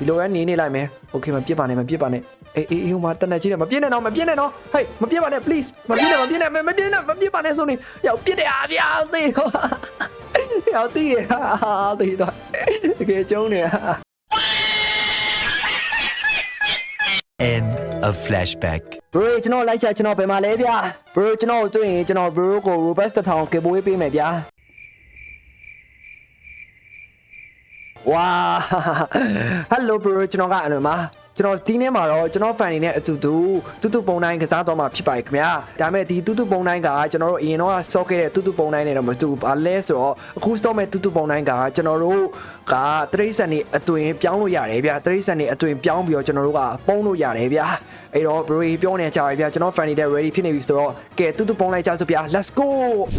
ဒီလိုပဲနေနေလိုက်မယ်โอเคမပြစ်ပါနဲ့မပြစ်ပါနဲ့အေးအေးအေးဟိုမှာတနက်ကြီးနဲ့မပြစ်နဲ့တော့မပြစ်နဲ့တော့ဟေးမပြစ်ပါနဲ့ please မပြစ်နဲ့မပြစ်နဲ့မမပြစ်နဲ့မပြစ်ပါနဲ့ဆိုနေရောက်ပြစ်တယ်အားဗျာသေးရောက်သေးရဟာသေးတော့တကယ်ကျုံးနေဟာ End of flashback. bro ကျွန်တော်လိုက်ချကျွန်တော်ဘယ်မှာလဲဗျာ bro ကျွန်တော်တွေ့ရင်ကျွန်တော် bro ကို robust တစ်ထောင်ကေဘွေးပေးမယ်ဗျာ ဝါ hello bro ကျွန်တော်ကအနမကျွန်တော်ဒီနေ့မှာတော့ကျွန်တော် fan တွေနဲ့အတူတူတူတူပုံတိုင်းကစားတော့မှာဖြစ်ပါတယ်ခင်ဗျာဒါပေမဲ့ဒီတူတူပုံတိုင်းကကျွန်တော်တို့အရင်တော့စော့ခဲ့တဲ့တူတူပုံတိုင်းနဲ့တော့မတူဘူးဘာလဲဆိုတော့အခုစော့မဲ့တူတူပုံတိုင်းကကျွန်တော်တို့ကတရိษံနေအသွင်ပြောင်းလို့ရတယ်ဗျာတရိษံနေအသွင်ပြောင်းပြီးတော့ကျွန်တော်တို့ကပုံလို့ရတယ်ဗျာအဲ့တော့ bro ပြောနေကြပါဗျာကျွန်တော် fan တွေ ready ဖြစ်နေပြီဆိုတော့ကဲတူတူပုံလိုက်ကြစို့ဗျာ let's go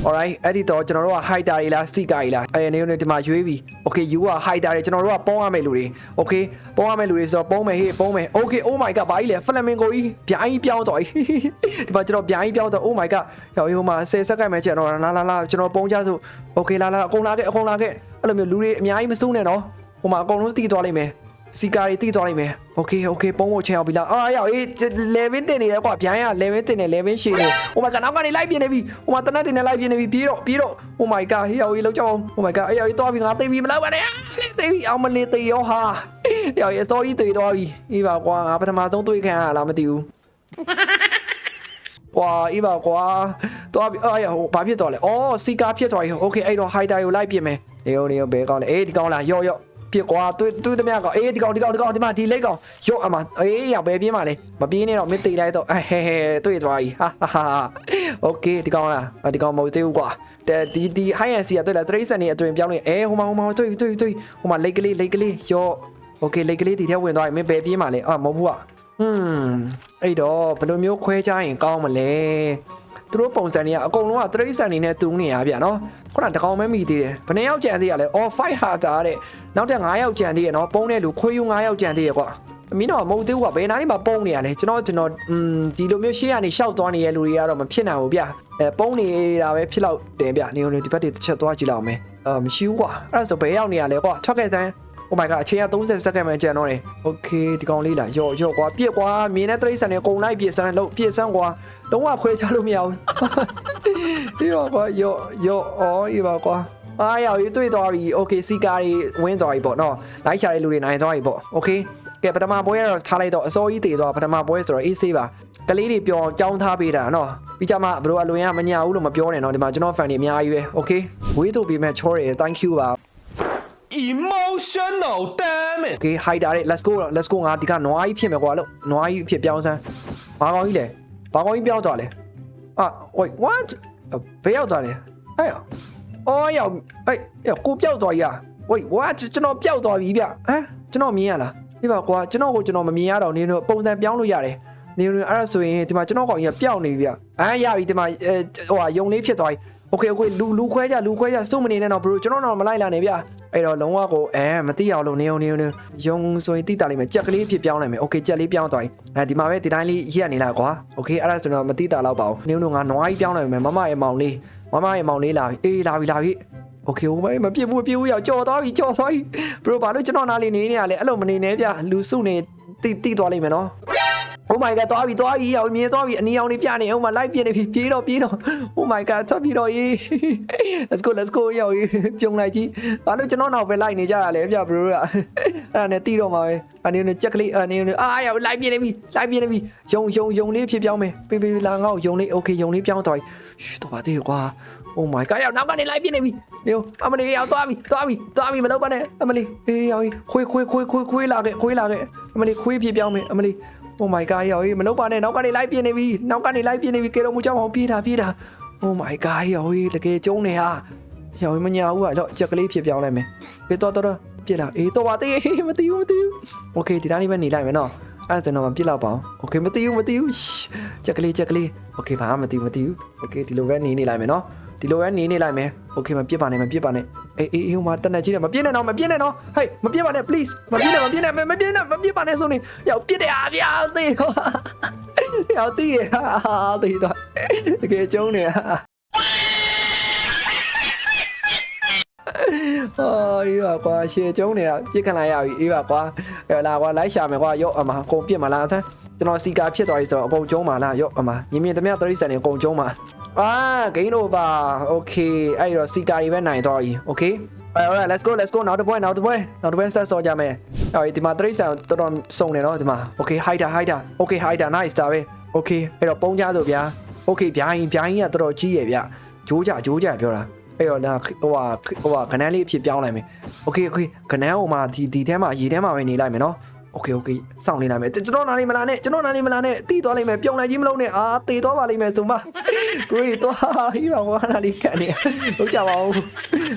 alright အဲ့ဒီတော့ကျွန်တော်တို့က hider တွေလား seeker တွေလားအဲ့နေနေဒီမှာရွေးပြီ okay you က hider တွေကျွန်တော်တို့ကပုံရမယ့်လူတွေ okay ပုံရမယ့်လူတွေဆိုတော့ပုံမယ်ဟေးပုံမယ် okay oh my god ဘာကြီးလဲ flamingo ကြီးဗျာကြီးပြောင်းသွားပြီဒီမှာကျွန်တော်ဗျာကြီးပြောင်းတော့ oh my god ရောဟိုမှာ10စက္ကန့်ပဲကျန်တော့လာလာလာကျွန်တော်ပုံကြစို့ okay လာလာအကုန်လာခဲ့အကုန်လာခဲ့အဲ့လိုမျိုးလူတွေအများကြီးမစိုးနဲ့နော်ဟိုမှာအကုန်လုံးတီးသွားလိမ့်မယ် စီကာတွေတီးသွားလိမ့်မယ်โอเคโอเคပုံဖို့ချင်အောင်ပြီလားအာရောက်အေး11တင်နေတယ်ကွာဗျိုင်းက11တင်နေ11ရှည်နေ oh my god နောက်ကနေလိုက်ပြင်းနေပြီဟိုမှာတနက်တင်နေလိုက်ပြင်းနေပြီပြေးတော့ပြေးတော့ oh my god ဟေးရောက်ရေးလောက်ကြအောင် oh my god အေးရောက်ရေးသွားပြီငါသိပြီမလောက်ပါနဲ့သိပြီအောင်မလေးသိရောဟာရောက်ရေး sorry သိသွားပြီအေးပါကွာငါပထမဆုံးတွေ့ခံရလားမသိဘူး ကွာအေးပါကွာသွားပြီအာရဟိုဘာဖြစ်သွားလဲအော်စီကာဖြစ်သွားပြီโอเคအဲ့တော့ hider ကိုလိုက်ပြင်မယ်နေရောနေရောဘယ်ကောင်းလဲအေးဒီကောင်းလားရော့ရော့ ပြစ်ကွာတွေးတွေးသမျှကောင်အေးဒီကောင်ဒီကောင်ဒီကောင်ဒီမှာဒီလိတ်ကောင်ရော့အမအေးရောက်ပဲပြင်းပါလေမပြင်းနဲ့တော့မသိလိုက်တော့ဟဲဟဲဟဲတွေးသွားပြီဟာဟာဟာโอเคဒီကောင်လားဒီကောင်မဟုတ်သေးဘူးကွာတဲ့ဒီဒီ high end စီကတွေ့လားတရိစံနေအတွင်ပြောင်းနေအဲဟိုမှာဟိုမှာတွေးတွေးတွေးဟိုမှာလိတ်ကလေးလိတ်ကလေးရော့โอเคလိတ်ကလေးဒီထဲဝင်သွားပြီမင်းဘယ်ပြေးမှာလဲအာမဟုတ်ဘူးอ่ะ ဟွန်းအဲ့တော့ဘယ်လိုမျိုးခွဲခြားရင်ကောင်းမလဲသူတို့ပုံစံတွေကအကုန်လုံးကတရိษံနေနဲ့တူနေရဗျာနော်ခုနတကောင်မဲမိသေးတယ်ဘယ်နှယောက်ကြံသေးရလဲအော်5ဟာတာတဲ့ နောက်ထပ်9ယောက်ကြံသေးရနော်ပုံးတဲ့လူခွေးယူ9ယောက်ကြံသေးရကွာအမင်းတော့မဟုတ်သေးဘူးကဘယ်နားနေမှာပုံးနေရလဲကျွန်တော်ကျွန်တော်อืมဒီလိုမျိုးရှေ့ကနေရှောက်သွားနေတဲ့လူတွေကတော့မဖြစ်နိုင်ဘူးဗျအဲပုံးနေတာပဲဖြစ်တော့တင်ဗျနေုံဒီဘက်တွေတစ်ချက်သွားကြည့်လောက်မယ်အာမရှိဘူးကွာအဲ့ဒါဆိုဘယ်ရောက်နေရလဲကွာထွက်ခဲ့စမ်း Oh my god အချိန်က30စက္ကန့်ပဲကျန်တော့တယ်။ Okay ဒီကောင်လေးလာရော့ရော့ကွာပြက်ကွာမြင်းနဲ့တိရစ္ဆာန်နဲ့ကုံလိုက်ပြက်စမ်းလို့ပြက်စမ်းကွာလုံးဝခွဲချလို့မရဘူး။ဒီတော့ကွာရော့ရော့အော်ဒီပါကွာ အားရောက်ရေးတွေ့သွားပြီ Okay စီကာတွေဝင်းသွားပြီပေါ့နော်လိုက်ချတဲ့လူတွေနိုင်သွားပြီပေါ့ Okay ကဲပထမပွဲကတော့ထားလိုက်တော့အစောကြီးတည်သွားပထမပွဲဆိုတော့အေးဆေးပါကလေးတွေပြောင်းကြောင်းထားပေးတာနော်ပြီးကြမှာဘလို့အလွန်ရမညာဘူးလို့မပြောနဲ့နော်ဒီမှာကျွန်တော် fan တွေအများကြီးပဲ Okay ဝေးထုတ်ပြီးမဲ့ချောတယ် Thank you ပါ emotional damn it Okay hider တဲ့ let's go let's go ငါဒီကနွားကြီးဖြစ်မယ်ကွာလို့နွားကြီးဖြစ်ပြောင်းစမ်းဘာကောင်းကြီးလဲဘာကောင်းကြီးပြောင်းသွားလဲအာ wait what ဘယ်ရောက်သွားလဲအဲ့ရော အော်ရောက်အဲ့အဲ့ကိုပြောက်သွားကြီးอ่ะ wait what ကျွန်တော်ပြောက်သွားပြီဗျဟမ်ကျွန်တော်မြင်ရလားဒီပါကွာကျွန်တော်ကိုကျွန်တော်မမြင်ရတော့နေတော့ပုံစံပြောင်းလို့ရတယ်နေလို့အဲ့ဒါဆိုရင်ဒီမှာကျွန်တော်ကောင်ကြီးကပျောက်နေပြီဗျအာရပြီဒီမှာအဲဟိုဟာယုံလေးဖြစ်သွားပြီ okay okay လူလူခွဲကြလူခွဲကြစုမနေနဲ့တော့ bro ကျွန်တော်တော့မလိုက်လာနဲ့ဗျအဲ့တော့လုံးဝကိုအဲမသိအောင်လို့နေအောင်နေအောင်နေယုံဆိုရင်တိတာလိမ့်မယ်ကြက်ကလေးဖြစ်ပြောင်းလိုက်မယ် okay ကြက်လေးပြောင်းသွားပြီအဲဒီမှာပဲဒီတိုင်းလေးရက်နေလိုက်ကွာ okay အဲ့ဒါဆိုတော့မတိတာတော့ပါဘူးနေအောင်ငါနွားကြီးပြောင်းလိုက်မယ်မမရဲ့မောင်လေး မမရဲ့မောင်လေးလာပြီအေးလာပြီလာပြီ โอเคဟိုမပြစ်ဘူးမပြစ်ဘူးရောက်ကြော်သွားပြီကြော်သွားပြီ bro ဘာလို့ကျွန်တော်နားလေးနေနေရလဲအဲ့လိုမနေနဲ့ဗျလူစုနေတိတိသွားလိမ့်မယ်နော် Oh my god သွားပြီသွားပြီရောက်မြင်သွားပြီအနီအောင်လေးပြနေအောင်မလိုက်ပြနေပြီပြေးတော့ပြေးတော့ Oh my god ထွက်ပြီးတော့ရေး Let's go let's go ရောက်ရေးပြုံလိုက်ကြီးဘာလို့ကျွန်တော်နောက်ပဲလိုက်နေကြရလဲဗျ bro ကအဲ့ဒါနဲ့တီးတော့မှာပဲအနေနဲ့ကြက်ကလေးအနေနဲ့အာရောက်လိုက်ပြနေပြီလိုက်ပြနေပြီယုံယုံယုံလေးဖြစ်ပြောင်းမယ်ပေးပေးလာငေါ့ယုံလေး okay ယုံလေးပြောင်းသွားပြီရှူ တော့ပါသေးကွာ Oh my god ရောက်နောက်ကနေလိုက်ပြနေပြီနေအမလီရောက်သွားပြီသွားပြီသွားပြီမလုပ်ပါနဲ့အမလီအေးရောက်ခွေးခွေးခွေးခွေးခွေးလာခဲ့ခွေးလာခဲ့အမလီခွေးဖြစ်ပြောင်းမယ်အမလီ Oh my god ရောက်ရေးမလုပ်ပါနဲ့နောက်ကနေလိုက်ပြင်းနေပြီနောက်ကနေလိုက်ပြင်းနေပြီကေတော့မကြောက်အောင်ပြေးတာပြေးတာ Oh my god ရောက်ရေးတကယ်ကျုံးနေဟာရောက်ရေးမညာဘူးကတော့ချက်ကလေးဖြစ်ပြောင်းလိုက်မယ်ကေတော့တော့ပြစ်လာအေးတော့ပါသေးမသိဘူးမသိဘူး Okay ဒီတိုင်းလေးပဲနေလိုက်မယ်နော် အဲ့ဒါဆိုတော့မပြစ်တော့ပါဘူး Okay မသိဘူးမသိဘူးချက်ကလေးချက်ကလေး Okay ဘာမှမသိဘူးမသိဘူး Okay ဒီလိုပဲနေနေလိုက်မယ်နော်ဒီလိုပဲနေနေလိုက်မယ် Okay မပြစ်ပါနဲ့မပြစ်ပါနဲ့အေးအေးအေးဟိုမှာတနက်ကြီးနဲ့မပြစ်နဲ့တော့မပြစ်နဲ့တော့ဟေးမပြစ်ပါနဲ့ please မပြစ်နဲ့မပြစ်နဲ့မပြစ်နဲ့မပြစ်ပါနဲ့ဆိုနေရောက်ပြစ်တယ်အားဗျာသေးရောက်သေးရဟာသေးတော့တကယ်ကျုံးနေ ဟာ အော်အေးပါကွာရှေကျုံးနေတာပြစ်ခံလိုက်ရပြီအေးပါကွာအဲ့လာကွာလိုက်ရှာမယ်ကွာရော့အမအကုန်ပြစ်မလားဆန်းကျွန်တော်စီကာဖြစ်သွားပြီဆိုတော့အကုန်ကျုံးပါလားရော့အမမြင်မြင်တမသတိစံနေအကုန်ကျုံးပါအာဂိမ်းတော့ပါโอเคအဲ့တော့စီကာတွေပဲနိုင်သွားပြီโอเค Alright let's go let's go နောက်တစ်ပွဲနောက်တစ်ပွဲနောက်တစ်ပွဲဆက်ဆော့ကြမယ်အော်ဒီမှာသတိစံတော်တော်စုံနေတော့ဒီမှာ okay hider hider okay hider nice ဒါပဲ okay အဲ့တော့ပုံကြဆိုဗျာ okay ဗျာရင်ဗျာရင်ကတော်တော်ကြီးရဲ့ဗျဂျိုးကြဂျိုးကြပြောတာ အဲ့တော့လာဟိုဟာဟိုဟာခဏလေးအဖြစ်ပြောင်းလိုက်မယ် okay okay ခဏဟိုမှာဒီဒီထဲမှာရေထဲမှာပဲနေလိုက်မယ်နော် okay okay စောင့်နေလိုက်မယ်ကျွန်တော်နားနေမလားနဲ့ကျွန်တော်နားနေမလားနဲ့တီးသွားလိုက်မယ်ပြုံးလိုက်ကြီးမလုံးနဲ့အာတေသွားပါလိမ့်မယ်ဆိုမဘရီသွားဟီးပါဝါနာလေးကန်နေဟုတ်ကြပါဦး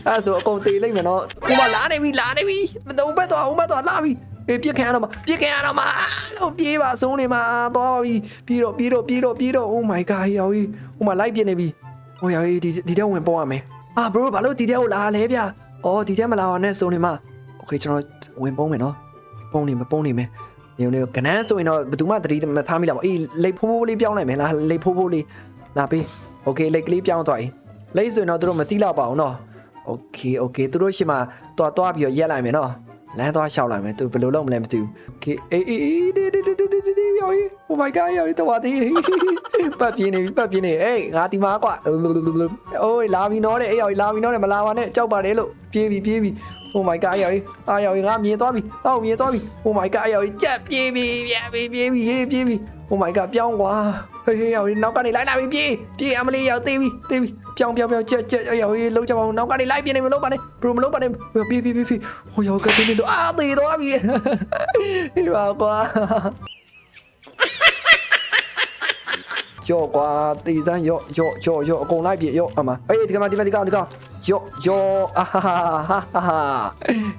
အဲ့ဒါဆိုအကုန်တေလိုက်မယ်နော်ဟိုမှာလာနေပြီလာနေပြီမတုံးဘက်သွားဟိုဘက်သွားလာပြီအေးပြစ်ခံရတော့မှာပြစ်ခံရတော့မှာလို့ပြေးပါဆုံးနေမှာသွားပါပြီပြီးတော့ပြီးတော့ပြီးတော့ပြီးတော့ oh my god ရောကြီးဟိုမှာလိုက်ပြစ်နေပြီဟိုရောကြီးဒီဒီထဲဝင်ပေါ်ရမယ် အာ bro ဘာလို့ဒီထဲကိုလာလဲဗျအော်ဒီထဲမလာပါနဲ့ဆုံးနေမှာ okay ကျွန်တော်ဝင်ပုံးမယ်နော်ပုံးနေမပုံးနေမယ်နေနေကနန်းဆိုရင်တော့ဘယ်သူမှတတိမထားမိလားပေါ့အေးလိတ်ဖိုးဖိုးလေးပြောင်းလိုက်မယ်လားလိတ်ဖိုးဖိုးလေးလာပေး โอเคလိတ်ကလေးပြောင်းသွားပြီလိတ်ဆိုရင်တော့သူတို့မတိလောက်ပါဘူးเนาะโอเคโอเคသူတို့ရှိမှတွားတွားပြီးတော့ရက်လိုက်မယ်เนาะလမ်းသွားလျှောက်လိုက်မယ်သူဘယ်လိုလုပ်မလဲမသိဘူးโอเคအေးအေးအေး ဒီဒီဒီဒီဒီဒီယော Oh my god ယောတော့တီပတ်ပြင်းနေပြီပတ်ပြင်းနေအေးငါဒီမှာကွာအိုးလာပြီနော်တဲ့အေးယောလာပြီနော်တဲ့မလာပါနဲ့ကြောက်ပါတယ်လို့ပြေးပြီပြေးပြီ Oh my god ယောအာယောငါမြင်သွားပြီတော့မြင်သွားပြီ Oh my god ယောကြက်ပြေးပြီပြေးပြီပြေးပြီပြေးပြီ Oh my god ပြောင်းကွာဟေးဟေးယောနောက်ကနေလိုက်လာပြီပြေးပြေးအမလေးယောတေးပြီတေးပြီပြောင်းပြောင်းပြောင်းကြက်ကြက်ယောလုံးကြပါအောင်နောက်ကနေလိုက်ပြနေမလို့ပါနဲ့ဘယ်မလို့ပါနဲ့ပြေးပြေးပြေးပြေးဟိုယောကတင်းနေလို့အာတေးသွားပြီဟေးပါကွာ ယောကွာတေးစမ်းယောယောယောယောအကုန်လိုက်ပြေယောအမအေးဒီကမှာဒီမှာဒီကောင်ဒီကောင်ယောယောအာဟာဟာဟာ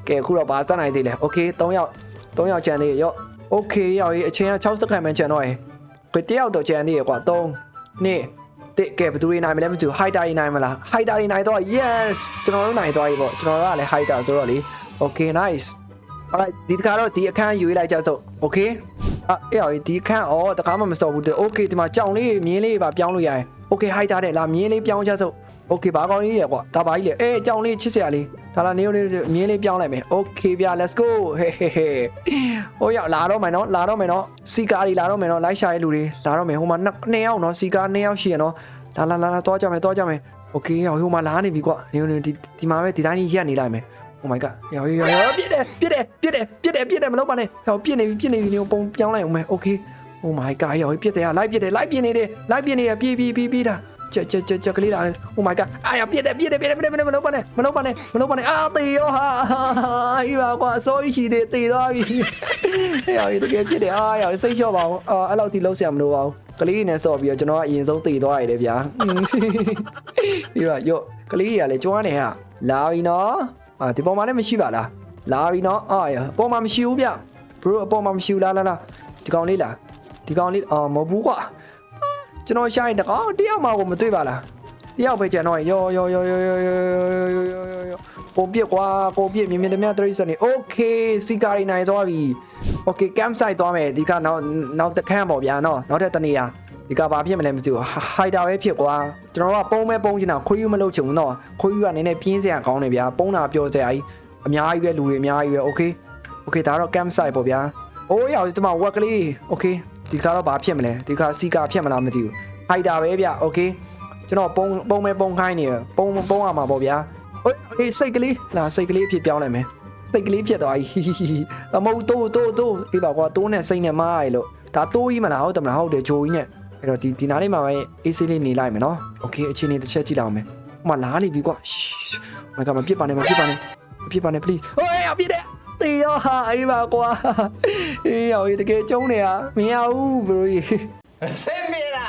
ကဲခုတော့ဘာစနိုင်သေးလဲโอเค3ယောက်3ယောက်ကျန်သေးယောโอเคယောအချိန်က6စက္ကန့်ပဲကျန်တော့ရယ် ကိုတယောက်တော့ကျန်သေးရကွာ3 2တစ်ကဲဘယ်သူတွေနိုင်မလဲမသိဘူး hider တွေနိုင်မလား hider တွေနိုင်တော့ yes ကျွန်တော်တို့နိုင်သွားပြီပေါ့ကျွန်တော်တို့ကလည်း hider ဆိုတော့လေ okay nice alright ဒီတခါတော့ဒီအခန်းယူလိုက်ကြစို့ okay อ่ะအေးဒီအခန်းအော်တခါမှမစော်ဘူးတဲ့ okay ဒီမှာကြောင်လေးမြင်းလေးပါပြောင်းလို့ရတယ် okay hider တဲ့လာမြင်းလေးပြောင်းကြစို့ okay ဘာကောင်းလေးရကွာဒါပါကြီးလေအေးကြောင်လေးချစ်စရာလေးဒါလာနေနေမြင်းလေးပြောင်းလိုက်မယ် okay ဗျာ let's go ဟေးဟေးဟေးဟိုရောက်လာတော့မယ်နော်လာတော့မယ်နော်စီကာတွေလာတော့မယ်နော်လိုက်ရှာရဲ့လူတွေလာတော့မယ်ဟိုမှာနှစ်ယောက်နော်စီကာနှစ်ယောက်ရှိရနော်လာလာလာလာတော့ကြမယ်တော့ကြမယ် okay ဟိုမှာလာနေပြီကွာနေနေဒီဒီမှာပဲဒီတိုင်းကြီးရက်နေလိုက်မယ် Oh my god ရောရောရောပြစ်တယ်ပြစ်တယ်ပြစ်တယ်ပြစ်တယ်ပြစ်တယ်မလုပ်ပါနဲ့ဟောပြစ်နေပြီပြစ်နေပြီနေပုံပြောင်းလိုက်အောင်မယ် okay Oh my god ရောပြစ်တယ်လိုက်ပြစ်တယ်လိုက်ပြစ်နေတယ်လိုက်ပြစ်နေရပြေးပြေးပြေးပြေးတာချက်ချက်ချက်ချက်ကလေးလာ Oh my god အာရပြစ်တယ်ပြစ်တယ်ပြစ်တယ်ပြစ်တယ်မလုပ်ပါနဲ့မလုပ်ပါနဲ့မလုပ်ပါနဲ့အာတေရောဟာအေးပါကွာစိုးရှိတယ်တေသွားပြီဟဲ့ရောတကယ်ပြစ်တယ်အာရောစိတ်လျှော့ပါအောင်အာအဲ့လောက်ထိလုံးဆရာမလိုပါဘူးကလေးနဲ့ဆော့ပြီးတော့ကျွန်တော်ကအရင်ဆုံးတေသွားရတယ်ဗျာဒီကရော့ကလေးကြီးကလည်းကျွမ်းနေဟာလာပြီနော် အာဒီပေါ်မှာလည်းမရှိပါလားလာပြီနော်အာရပေါ်မှာမရှိဘူးဗျ bro အပေါ်မှာမရှိဘူးလားလားလားဒီကောင်လေးလားဒီကောင်လေးအော်မဟုတ်ဘူးကွာကျွန်တော်ရှာရင်တကောင်တယောက်မှကိုမတွေ့ပါလားတယောက်ပဲကျန်တော့ရောရောရောရောရောရောရောကိုပြစ်ကွာကိုပြစ်မြင်မြင်တည်းများတရိစနေโอเคစီကာရီနိုင်သွားပြီโอเค campsite သွားမယ်ဒီကနောက်နောက်တခန်းပေါ့ဗျာနော်နောက်ထပ်တနေရာ ဒီကဘာဖြစ်မလဲမသိဘူးဟိုက်တာပဲဖြစ်ကွာကျွန်တော်ကပုံမဲပုံချင်တာခွေးယူမလုပ်ချင်ဘူးနော်ခွေးယူကနည်းနည်းပြင်းစရာကောင်းနေဗျာပုံတာပြောစရာကြီးအများကြီးပဲလူတွေအများကြီးပဲโอเค โอเคဒါတော့ campsite ပေါ့ဗျာ။အိုးရောက်ဒီမှာ work ကလေး။ Okay ဒီကတော့ဘာဖြစ်မလဲ။ဒီကစီကာဖြစ်မလားမသိဘူး။ hider ပဲဗျ။ Okay ကျွန်တော်ပုံပုံမဲပုံခိုင်းနေပုံပုံရမှာပေါ့ဗျာ။ဟိုအေးစိတ်ကလေးလာစိတ်ကလေးအဖြစ်ပြောင်းလိုက်မယ်။စိတ်ကလေးဖြစ်သွားပြီ။အမဟုတ်တိုးတိုးတိုးအေးပါကွာတိုးနဲ့စိတ်နဲ့မားရလို့ဒါတိုးကြီးမလားဟုတ်တယ်မလားဟုတ်တယ်ဂျိုကြီးနဲ့ အဲ့တော့ဒီဒီနားလေးမှာပဲအေးဆေးလေးနေလိုက်မယ်နော်။ Okay အချိန်လေးတစ်ချက်ကြည့်လောက်မယ်။ဟိုမှာလာနေပြီကွာ။မကမပြစ်ပါနဲ့မပြစ်ပါနဲ့မပြစ်ပါနဲ့ please ။ဟိုးအပြစ်တဲ့တေးရောဟာအေးပါကွာအေးရောတကယ်ကျုံးနေတာမရဘူးဘရိုကြီးဆင်းပြေတာ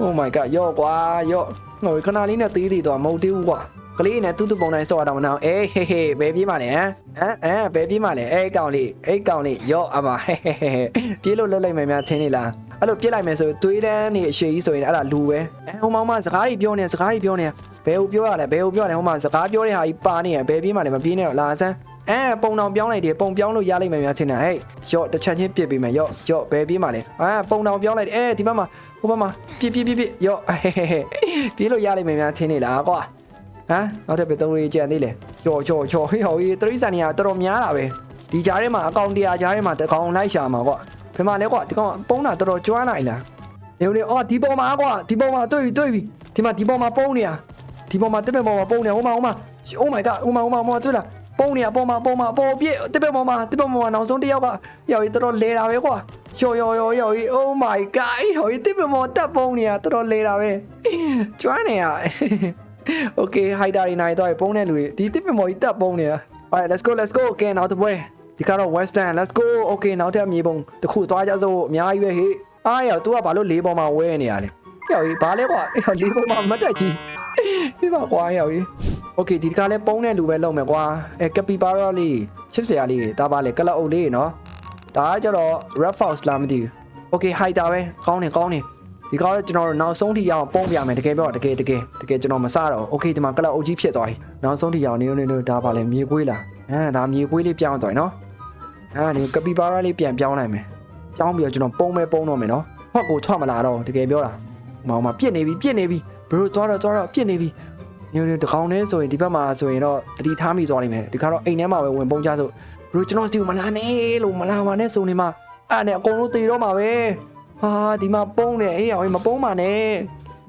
Oh my god ရော့ကွာရော့ဟိုခဏလေးနဲ့တေးသေးတော့မဟုတ်သေးဘူးကွာကလေးနဲ့တူတူပုံတိုင်းစောက်တာမနာအေးဟေးဟေးဘယ်ပြေးမှလဲဟမ်ဟမ်အဲဘယ်ပြေးမှလဲအေးကောင်လေးအေးကောင်လေးရော့အမဟဲဟဲဟဲပြေးလို့လွတ်လိုက်မယ်များချင်းနေလား အဲ့လိုပြစ်လိုက်မယ်ဆိုတွေးတန်းနေအရှိကြီးဆိုရင်အဲ့ဒါလူပဲအဲဟိုမောင်မစကားကြီးပြောနေစကားကြီးပြောနေဘယ်ကိုပြောရလဲဘယ်ကိုပြောလဲဟိုမှာစကားပြောတဲ့ဟာကြီးပါနေရဘယ်ပြေးမှလဲမပြေးနဲ့တော့လာစမ်းအဲပုံတောင်ပြောင်းလိုက်တယ်ပုံပြောင်းလို့ရလိုက်မယ်များချင်းနေဟဲ့ရော့တစ်ချက်ချင်းပြစ်ပေးမယ်ရော့ရော့ဘယ်ပြေးမှလဲအဲပုံတောင်ပြောင်းလိုက်တယ်အဲဒီဘက်မှာဟိုဘက်မှာပြစ်ပြစ်ပြစ်ပြစ်ရော့ဟဲဟဲဟဲပြေးလို့ရလိုက်မယ်များချင်းနေလားကွာဟမ်နောက်ထပ်ပဲသုံးလေးကြံသေးလေချော်ချော်ချော်ဟေးဟော်ကြီးတရိစံနေရတော်တော်များတာပဲဒီကြားထဲမှာအကောင့်တရားကြားထဲမှာတကောင်လိုက်ရှာမှာကွာ ဖင်မလဲကွာဒီကောင်ပုံးတာတော်တော်ကျွမ်းနိုင်လားနေဦးနေအော်ဒီပေါ်မှာကွာဒီပေါ်မှာတွေ့ပြီတွေ့ပြီဒီမှာဒီပေါ်မှာပုံးနေရဒီပေါ်မှာတစ်ပက်ပေါ်မှာပုံးနေဟိုမှာဟိုမှာ Oh my god ဟိုမှာဟိုမှာဟိုမှာတွေ့လားပုံးနေရပေါ်မှာပေါ်မှာပေါ်ပြည့်တစ်ပက်ပေါ်မှာတစ်ပက်ပေါ်မှာနောက်ဆုံးတစ်ယောက်ကရောက်ရင်တော်တော်လဲတာပဲကွာယောယောယောယော Oh my god ဟိုတစ်ပက်ပေါ်တက်ပုံးနေရတော်တော်လဲတာပဲကျွမ်းနေရ Okay ဟိုက်တာတွေနိုင်တော့ပုံးတဲ့လူတွေဒီတစ်ပင်မော်ကြီးတက်ပုံးနေတာ Alright let's go let's go again နောက်တစ်ပွဲ ဒီကတော့ western let's go okay နောက်ထပ်မြေပုံတစ်ခုသွားကြစို့အများကြီးပဲဟေ့အားရော तू ကဘာလို့လေးပုံမှာဝဲနေရလဲယောက်ကြီးဘာလဲကွာအဲ့တော့လေးပုံမှာမတ်တက်ကြီးဒီမှာကွာယောက်ကြီး okay ဒီကလည်းပုံးတဲ့လူပဲလုပ်မယ်ကွာအဲကပီပါရောလေးချစ်စရာလေးဒါပါလေကလောက်အုပ်လေးနော်ဒါကကျတော့ red fox လာမသိဘူး okay ဟိုက်တာပဲကောင်းနေကောင်းနေဒီကောင်ကကျွန်တော်တို့နောက်ဆုံးထိရအောင်ပုံပြမယ်တကယ်ပြောတကယ်တကယ်တကယ်ကျွန်တော်မစတော့ okay ဒီမှာကလောက်အုပ်ကြီးဖြစ်သွားပြီနောက်ဆုံးထိရအောင်နေနေနေဒါပါလေမြေခွေးလားအဲဒါမြေခွေးလေးပြောင်းသွားပြီနော် အဲဒီကပီပါရာလေးပြန်ပြောင်းလိုက်မယ်ပြောင်းပြီးတော့ကျွန်တော်ပုံးမဲပုံးတော့မယ်နော်ဟော့ကိုထွက်မလာတော့တကယ်ပြောတာမောင်မပြစ်နေပြီပြစ်နေပြီဘရိုသွားတော့သွားတော့ပြစ်နေပြီနေနေတကောင်နဲ့ဆိုရင်ဒီဘက်မှာဆိုရင်တော့တတိထားမိသွားလိမ့်မယ်ဒီခါတော့အိမ်ထဲမှာပဲဝင်ပုံးကြဆိုဘရိုကျွန်တော်စီကိုမလာနဲ့လို့မလာပါနဲ့ဆိုနေမှာအဲ့နဲ့အကုန်လုံးတေတော့မှာပဲဟာဒီမှာပုံးနေအေးအောင်မပုံးပါနဲ့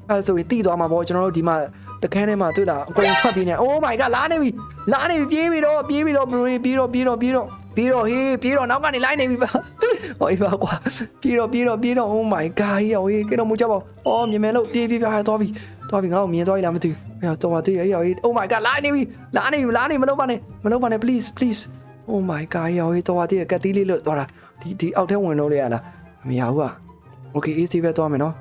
အဲဆိုရင်တိသွားမှာပေါ့ကျွန်တော်တို့ဒီမှာ တခန်းထဲမှာတွေ့လားအကုန်ထွက်ပြေးနေ Oh my god လာနေပြီလာနေပြီပြေးပြီတော့ပြေးပြီတော့ဘရိုပြေးတော့ပြေးတော့ပြေးတော့ပြေးတော့ဟေးပြေးတော့နောက်ကနေလိုက်နေပြီပါဟောအေးပါကွာပြေးတော့ပြေးတော့ပြေးတော့ Oh my god ဟေးဟေးကဲတော့မကြပါဘူးအော်မြင်မယ်လို့ပြေးပြေးပြားသွားပြီသွားပြီငါ့ကိုမြင်သွားပြီလားမသိဘူးအော်တော်ပါသေးအေးဟေး Oh my god လာနေပြီလာနေပြီလာနေမလုပ်ပါနဲ့မလုပ်ပါနဲ့ please please Oh my god ဟေးဟေးတော်ပါသေးကက်တီးလေးလွတ်သွားတာဒီဒီအောက်ထဲဝင်လို့လေရလားမရဘူးอ่ะ Okay AC ပဲသွားမယ်နော်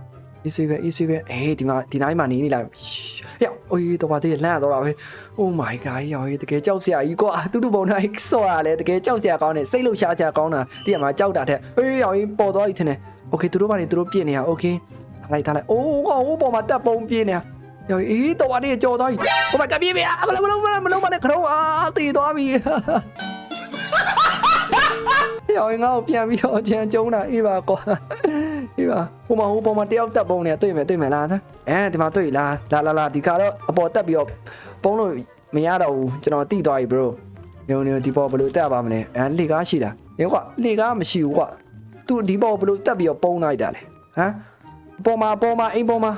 easy ပဲ easy ပဲအေးဒီမှာဒီနိုင်မှာနေနေလိုက်ဟဲ့အိုးတော့ပါသေးလန့်တော့တာပဲ oh my god ရောတကယ်ကြောက်စရာကြီးကွာတူတူပုံတိုင်းစော်ရလဲတကယ်ကြောက်စရာကောင်းတယ်စိတ်လှုပ်ရှားစရာကောင်းတာဒီမှာကြောက်တာတဲ့အေးရောပေါ်သွားပြီထင်တယ် okay သူတို့ဘာနေသူတို့ပြင်းနေတာ okay ထားလိုက်ထားလိုက်အိုးကွာဟိုပေါ်မှာတက်ပုံပြင်းနေတာရောအေးတော့ပါသေးကြော်သွားပြီ oh my god ပြေးပြေးမလုံးမလုံးမလုံးမလုံးမနဲ့ခရုံးအာတည်သွားပြီ ရောင်းငါ့ကိုပြန်ပြီးတော့ပြန်ကျုံးတာအေးပါကွာအေးပါဟိုမှာဟိုပေါ်မှာတယောက်တက်ပုံနေတွေ့မယ်တွေ့မယ်လားအဲဒီမှာတွေ့လားလာလာလာဒီကတော့အပေါ်တက်ပြီးတော့ပုံလို့မရတော့ဘူးကျွန်တော်တိသွားပြီ bro ညုံညုံဒီပေါ်ဘယ်လိုတက်ပါမလဲအဲလေကားရှိတာညကွာလေကားမရှိဘူးကွာသူဒီပေါ်ဘယ်လိုတက်ပြီးတော့ပုံလိုက်တာလဲဟမ်ပေါ်မှာပေါ်မှာအိမ်ပေါ်မှာ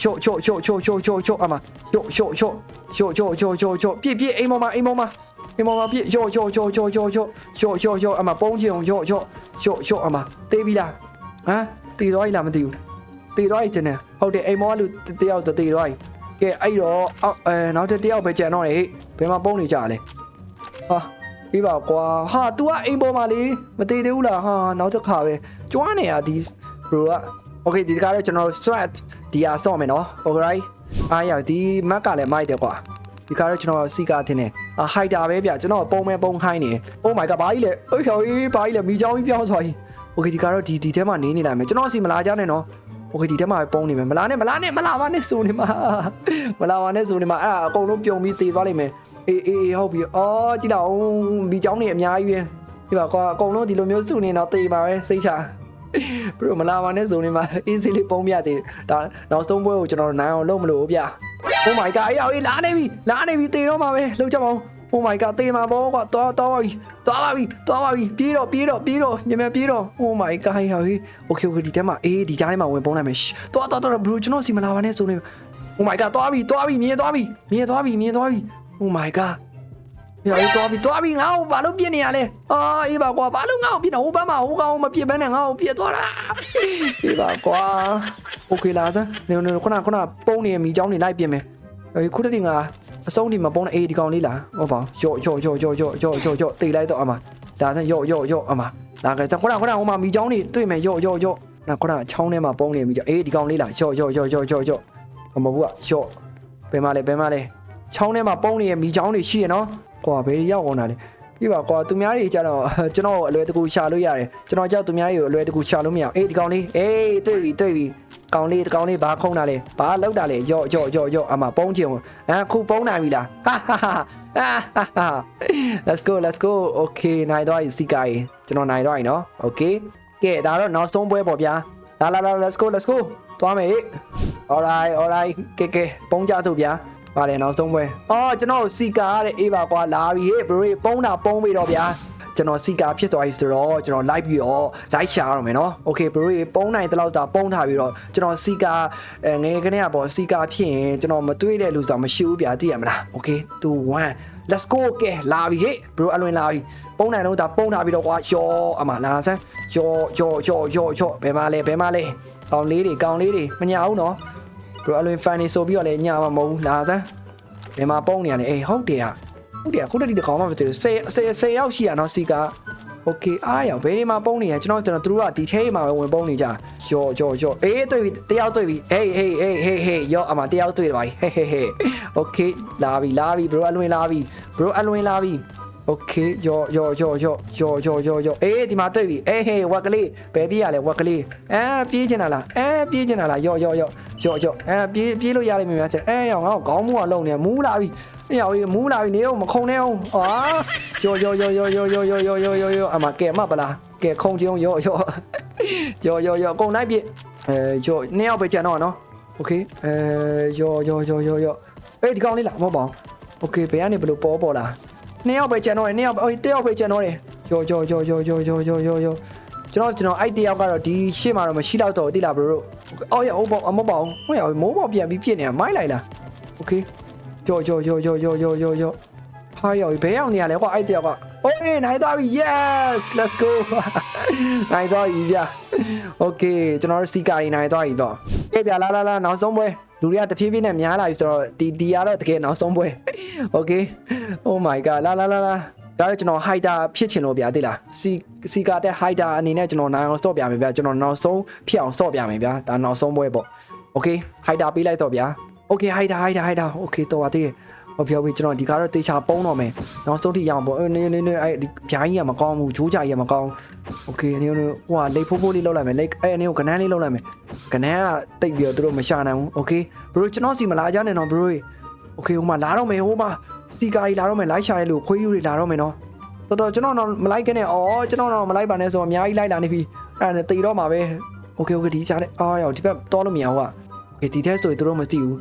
ချို့ချို့ချို့ချို့ချို့ချို့ချို့အမချို့ချို့ချို့ချို့ချို့ချို့ချို့ချို့ပြည့်ပြည့်အိမ်ပေါ်မှာအိမ်ပေါ်မှာ 你妈妈别哟哟哟哟哟哟哟哟哟阿妈帮起用哟哟哟哟阿妈对比啦啊对咗啦唔对对咗真系好啲အိမ်မောလူတယောက်တည်တော့ကဲအဲ့တော့အဲနောက်တစ်တယောက်ပဲကြံတော့လေဘယ်မှာပုံနေကြလဲဟာပြီးပါကွာဟာ तू ကအိမ်ပေါ်မှာလေမတည်သေးဘူးလားဟာနောက်တစ်ခါပဲကျွမ်းနေရဒီ bro က okay ဒီကားတော့ကျွန်တော် sweat ဒီအားဆော့မယ်နော် alright အားရဒီမက်ကလည်းမိုက်တယ်ကွာ ဒီကားတော့ကျွန်တော်စီကာထင်းနေအာဟိုက်တာပဲဗျကျွန်တော်ပုံမဲပုံခိုင်းနေ Oh my god ဘာကြီးလဲအေးဟော်ကြီးဘာကြီးလဲမိချောင်းကြီးပြောင်းသွားကြီး Okay ဒီကားတော့ဒီဒီထဲမှာနေနေလိုက်မယ်ကျွန်တော်စီမလာကြနဲ့နော် Okay ဒီထဲမှာပုံနေမယ်မလာနဲ့မလာနဲ့မလာပါနဲ့ဆိုနေမှာမလာပါနဲ့ဆိုနေမှာအဲ့ဒါအကုန်လုံးပြုံပြီးတေသွားလိမ့်မယ်အေးအေးဟုတ်ပြီအော်ကြည့်တော့မိချောင်းနေအများကြီးပဲဒီပါကွာအကုန်လုံးဒီလိုမျိုးစုနေတော့တေပါပဲစိတ်ချဘရိုမလာပါနဲ့ဇုံနေမှာ easy လေးပုံပြသေးဒါနောက်ဆုံးပွဲကိုကျွန်တော်နိုင်အောင်လုပ်မလို့ဗျာ Oh my god အေးအေးလာနေပြီလာနေပြီတေတော့မှာပဲလှုပ်ကြပါဦး Oh my god တေမှာပေါ့ကွာသွားသွားပါပြီသွားပါပြီသွားပါပြီပြေးတော့ပြေးတော့ပြေးတော့မြင်မြင်ပြေးတော့ Oh my god ဟေး Okay okay ဒီထဲမှာအေးဒီကြားထဲမှာဝင်ပုံးလိုက်မယ်သွားသွားသွားဘရိုကျွန်တော်စီမလာပါနဲ့ဇုံနေ Oh my god သွားပြီသွားပြီမြင်သွားပြီမြင်သွားပြီမြင်သွားပြီ Oh my god ဟေးတော်ပြီတော်ပြီငါ့ကိုဘာလို့ပြစ်နေရလဲအာအေးပါကွာဘာလို့ငါ့ကိုပြစ်နေဟိုဘက်မှာဟိုကောင်မပြစ်ဘဲနဲ့ငါ့ကိုပြစ်သွားတာအေးပါကွာโอเคလားစမ်းနေနေခုနခုနပုံနေမိချောင်းနေလိုက်ပြင်မယ်အေးခုတည်းငါအဆုံးဒီမှာပုံနေအေးဒီကောင်လေးလားဟုတ်ပါရော့ရော့ရော့ရော့ရော့ရော့ရော့ရော့တေးလိုက်တော့အမဒါစမ်းရော့ရော့ရော့အမလာကြခုနခုနဟိုမှာမိချောင်းနေတွေ့မယ်ရော့ရော့ရော့နာခုနချောင်းထဲမှာပုံနေမိချောင်းအေးဒီကောင်လေးလားရော့ရော့ရော့ရော့ရော့ရော့မဟုတ်ဘူးကရော့ဘယ်မှာလဲဘယ်မှာလဲချောင်းထဲမှာပုံနေမိချောင်းနေရှိရနော် ကွာဘယ်ရောက်အောင်တာလဲပြပါကွာသူများတွေကြတော့ကျွန်တော်အလွယ်တကူရှာလို့ရတယ်ကျွန်တော်ကြောက်သူများတွေကိုအလွယ်တကူရှာလို့မရအောင်အေးဒီကောင်လေးအေးတွေ့ပြီတွေ့ပြီကောင်လေးဒီကောင်လေးဘာခုံးတာလဲဘာလောက်တာလဲယော့ယော့ယော့ယော့အမပုံးချင်အခုပုံးနိုင်ပြီလားဟာဟာဟာဟာဟာ let's go let's go okay နိုင်တော့စီကိုင်ကျွန်တော်နိုင်တော့ပြီနော် okay ကဲဒါတော့နောက်ဆုံးပွဲပေါ့ဗျာလာလာလာ let's go let's go သွားမယ် alright alright ကဲကဲပုံးကြစို့ဗျာ ပါလေနောက်ဆုံးပွဲအော်ကျွန်တော်စီကာတဲ့အေးပါကွာလာပြီဟေ့ဘရိုကြီးပုံးတာပုံးပြီတော့ဗျာကျွန်တော်စီကာဖြစ်သွားပြီဆိုတော့ကျွန်တော် live ပြီးတော့ live ရှာရအောင်မယ်နော် okay ဘရိုကြီးပုံးနိုင်တလောက်တာပုံးထားပြီးတော့ကျွန်တော်စီကာအဲငယ်ကနေကပေါ့စီကာဖြစ်ရင်ကျွန်တော်မတွေးတဲ့လူဆိုမရှိဘူးဗျာသိရမလား okay 2 1 let's go ကဲလာပြီဟေ့ဘရိုအလွင်လာပြီပုံးနိုင်တော့ဒါပုံးထားပြီးတော့ကွာယောအမလာစမ်းယောယောယောယောယောဘယ်မှာလဲဘယ်မှာလဲကောင်လေးတွေကောင်လေးတွေမညာဘူးနော် ဘရိုအလွင်ဖန်နေဆိုပြီးတော့လည်းညမှာမဟုတ်ဘူးလာစမ်းဘယ်မှာပုံနေရလဲအေးဟုတ်တယ်อ่ะဟုတ်တယ်ခုတည်းဒီကောင်မှမသိဘူး10 10 10ရောက်ရှိရနော်စီကာโอเคအားရဘယ်ဒီမှာပုံနေရကျွန်တော်ကျွန်တော်တို့ကဒီထဲမှာပဲဝင်ပုံနေကြယောယောယောအေးတွေ့ပြီတယောက်တွေ့ပြီဟေးဟေးဟေးဟေးဟေးယောအမတယောက်တွေ့တယ်ပါဟေးဟေးဟေးโอเคလာပြီလာပြီဘရိုအလွင်လာပြီဘရိုအလွင်လာပြီ โอเคယောယောယောယောယောယောယောယောအေးဒီမှာတွေ့ပြီအေးဟေးဝက်ကလေးဘယ်ပြေးရလဲဝက်ကလေးအဲပြေးချင်တာလားအဲပြေးချင်တာလားယောယောယော ကြော့ကြော့အဲပြေးပြေးလို့ရလိမ့်မယ်များချက်အဲရောင်ငါ့ကိုခေါင်းမူကလုံနေမူးလာပြီအဲရောင်ကြီးမူးလာပြီနေအောင်မခုံနေအောင်ဟာကြော့ကြော့ကြော့ကြော့ကြော့ကြော့ကြော့ကြော့ကြော့ကြော့ကြော့အမကဲမပလားကဲခုံကြုံရော့ရော့ရော့ရော့ရော့ကုန်လိုက်ပြအဲရော့နှစ်ယောက်ပဲကျန်တော့နော်โอเคအဲရော့ရော့ရော့ရော့ရော့အေးဒီကောင်လေးလားမဟုတ်ပါဘူးโอเคဘယ်ကနေဘယ်လိုပေါ်ပေါ်လာ နှစ်ယောက်ပဲကျန်တော့တယ်နှစ်ယောက်အေးတစ်ယောက်ပဲကျန်တော့တယ်ရော့ရော့ရော့ရော့ရော့ရော့ရော့ရော့ရော့ကျွန်တော်ကျွန်တော်အဲ့တယောက်ကတော့ဒီရှေ့မှာတော့မရှိတော့တော့တိလားဘရိုတို့ အော်ရဟုတ်ပေါ့အမပေါ့ဟိုရမိုးပေါ့ပြန်ပြီးဖြစ်နေတာမိုင်းလိုက်လားโอเคကြောကြောကြောကြောကြောကြောကြောကြောဟာရောဘယ်ရောက်နေရလဲကွာအဲ့တယောက်က โอเคနိုင်သွားပြီ yes let's go နိုင်သွားပြီဗျโอเคကျွန်တော်တို့စီကာရီနိုင်သွားပြီပေါ့အေးဗျလာလာလာနောက်ဆုံးပွဲလူတွေကတဖြည်းဖြည်းနဲ့များလာပြီဆိုတော့ဒီဒီကတော့တကယ်နောက်ဆုံးပွဲโอเค oh my god လာလာလာလာဒါကျွန်တော် hider ဖြစ်ချင်လို့ဗျာသိလားစီစီကာတဲ့ hider အနေနဲ့ကျွန်တော်နိုင်အောင်စော့ပြမယ်ဗျာကျွန်တော်နောက်ဆုံးဖြစ်အောင်စော့ပြမယ်ဗျာဒါနောက်ဆုံးပွဲပေါ့โอเค hider ပေးလိုက်တော့ဗျာโอเค hider hider hider โอเคတော့ပါသေးတယ် ဟောပြောပြီးကျွန်တော်ဒီကားတော့တေချာပုံးတော့မယ်နောက်ဆုံးထိရအောင်ပေါ့အေးနေနေနေအဲ့ဒီပြိုင်းကြီးကမကောင်းဘူးဂျိုးကြကြီးကမကောင်းโอเคနေနေဟိုကလိတ်ဖိုးဖိုးလေးလောက်လိုက်မယ်လိတ်အဲ့အနေကိုကနန်းလေးလောက်လိုက်မယ်ကနန်းကတိတ်ပြီးတော့သူတို့မရှာနိုင်ဘူးโอเคဘရိုကျွန်တော်စီမလာကြနဲ့နော်ဘရိုโอเคဟိုမှာလာတော့မယ်ဟိုမှာစီကာကြီးလာတော့မယ်လိုက်ရှာရဲလို့ခွေးယူတွေလာတော့မယ်နော် တော်တော်ကျွန်တော်တော့မလိုက်ခဲ့နဲ့အော်ကျွန်တော်တော့မလိုက်ပါနဲ့ဆိုတော့အများကြီးလိုက်လာနေပြီအဲ့ဒါနဲ့တေတော့မှာပဲโอเคโอเคဒီကြားနဲ့အာရောက်ဒီဘက်တော့လို့မရဘူးอ่ะโอเคဒီ test ဆိုရင်တို့မသိဘူး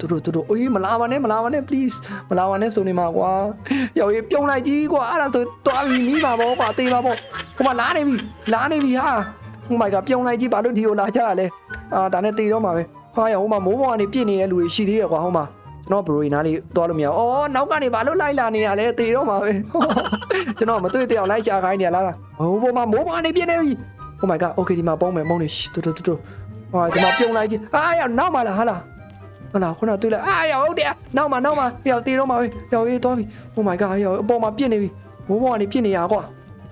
ရှ်တို့တို့တို့အေးမလာပါနဲ့မလာပါနဲ့ please မလာပါနဲ့ဆိုနေမှာကွာရောက်ရေးပြုံးလိုက်ကြီးကွာအဲ့ဒါဆိုတွားပြီးမိပါဘောကွာတေးပါဘောဟိုမှာလာနေပြီလာနေပြီဟာ Oh my god ပြုံးလိုက်ကြီးဘာလို့ဒီကိုလာကြရလဲအာဒါနဲ့တေတော့မှာပဲဟာရောက်ဟိုမှာမိုးပေါ်ကနေပြစ်နေတဲ့လူတွေရှိသေးတယ်ကွာဟိုမှာကျွန်တော်ဘရိုရီနားလေးတွားလို့မရဘူးအော်နောက်ကနေဘာလို့လိုက်လာနေရလဲတေတော့မှာပဲကျွန်တော်မတွေ့တဲ့အောင်လိုက်ရှာခိုင်းနေရလားဟိုပေါ်မှာမိုးပေါ်နေပြင်းနေပြီ Oh my god okay ဒီမှာပုံးမယ်ပုံးနေတူတူတူဟာဒီမှာပြုံးလိုက်ကြီးအာရနောက်မှလာဟာလား ဟာလားခုနတွေ့လိုက်အာရဟုတ်တယ်နောက်မှနောက်မှရောက်တေတော့မှာပဲရောက်ရေးသွားပြီ Oh my god ရောက်အပေါ်မှာပြင်းနေပြီမိုးပေါ်ကနေပြင်းနေရကွာ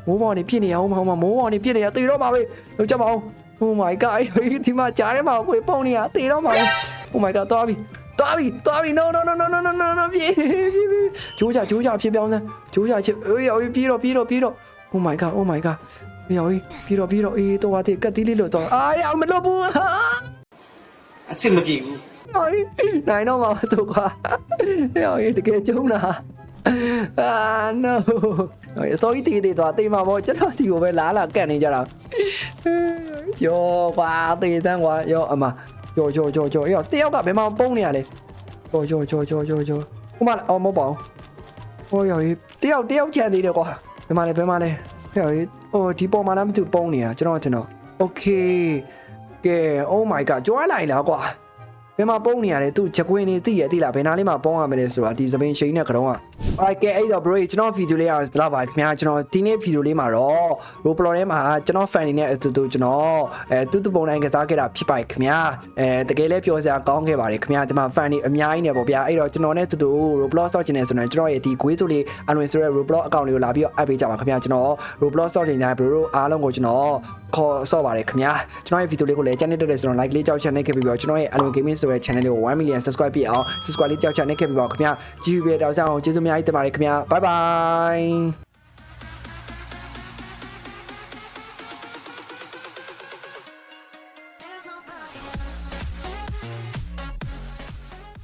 မိုးပေါ်ကနေပြင်းနေရအောင်မဟုတ်မှာမိုးပေါ်ကနေပြင်းနေရတေတော့မှာပဲလောက်ကြပါအောင် Oh my god ဒီမှာကြားထဲမှာကိုပုံးနေရတေတော့မှာပဲ Oh my god သွားပြီသွားပြီသွားပြီ no no no no no no no no ပြေးပြေးပြေးဂျိုးကြဂျိုးကြဖြစ်ပြောင်းစမ်းဂျိုးကြချစ်အေးရောက်ပြေးတော့ပြေးတော့ပြေးတော့ Oh my god oh my god ရောက်ပြေးတော့ပြေးတော့အေးတော့ဟာတဲ့ကတ်တီးလေးလို့တော့အာရမလို့ဘူးအဆင်မပြေဘူး ရောက်နိုင်တော့မှာတော့ကွာရောက်တကယ်ကျုံးတာအာ no စတိုရီတီးတီးတော့တေးမှာပေါ့ကျွန်တော်စီကိုပဲလာလာကတ်နေကြတာယောကွာတေးစမ်းကွာယောအမယောယောယောယောယောတယောက်ကဘယ်မှာပုံနေရလဲယောယောယောယောယောယောဟိုမှာအော်မဟုတ်ပါဘူးဟိုယောတယောက်တယောက်ကြံသေးတယ်ကွာဘယ်မှာလဲဘယ်မှာလဲယောဟိုဒီပေါ်မှာလားမသိဘူးပုံနေတာကျွန်တော်ကျွန်တော် okay ကဲ oh my god ကြွားလိုက်လားကွာ ဘယ်မှာပုံနေရလဲသူချက်ကွင်းနေသိရသိလားဘယ်နားလေးမှာပုံရမလဲဆိုတာဒီစပင်းရှိန်နဲ့ကတော့ကအိုကဲအဲ့တော့ bro ကျွန်တော်ဗီဒီယိုလေးရတော့တော့ပါခင်ဗျာကျွန်တော်ဒီနေ့ဗီဒီယိုလေးမှာတော့ Roblox ထဲမှာကျွန်တော် fan နေနဲ့အတူတူကျွန်တော်အဲတူတူပုံတိုင်းကစားခဲ့တာဖြစ်ပါတယ်ခင်ဗျာအဲတကယ်လည်းပြောစရာကောင်းခဲ့ပါတယ်ခင်ဗျာကျွန်မ fan နေအများကြီးနေပေါ့ဗျာအဲ့တော့ကျွန်တော်နဲ့တူတူ Roblox ဆောက်ချင်နေဆိုတော့ကျွန်တော်ရဲ့ဒီ quiz လေးအလွန်ဆိုရဲ Roblox account လေးကိုလာပြီးတော့အပ်ပေးကြပါခင်ဗျာကျွန်တော် Roblox ဆောက်ချင်တဲ့ bro တို့အားလုံးကိုကျွန်တော်ခေါ်ဆော့ပါတယ်ခင်ဗျာကျွန်တော်ရဲ့ဗီဒီယိုလေးကိုလည်းကြည့်နေတဲ့ဆိုတော့ like လေးကြောက်ချန်နေခဲ့ပြီးတော့ကျွန်တော်ရဲ့အလွန် gaming ဆိုတဲ့ channel လေးကို1 million subscribe ပြည့်အောင် subscribe လေးကြောက်ချန်နေခဲ့ပြီးတော့ခင်ဗျာကြည့်ပြီးတော့တောက်ဆောင်ကျေးဇူးアイテムアレクミアバイバイ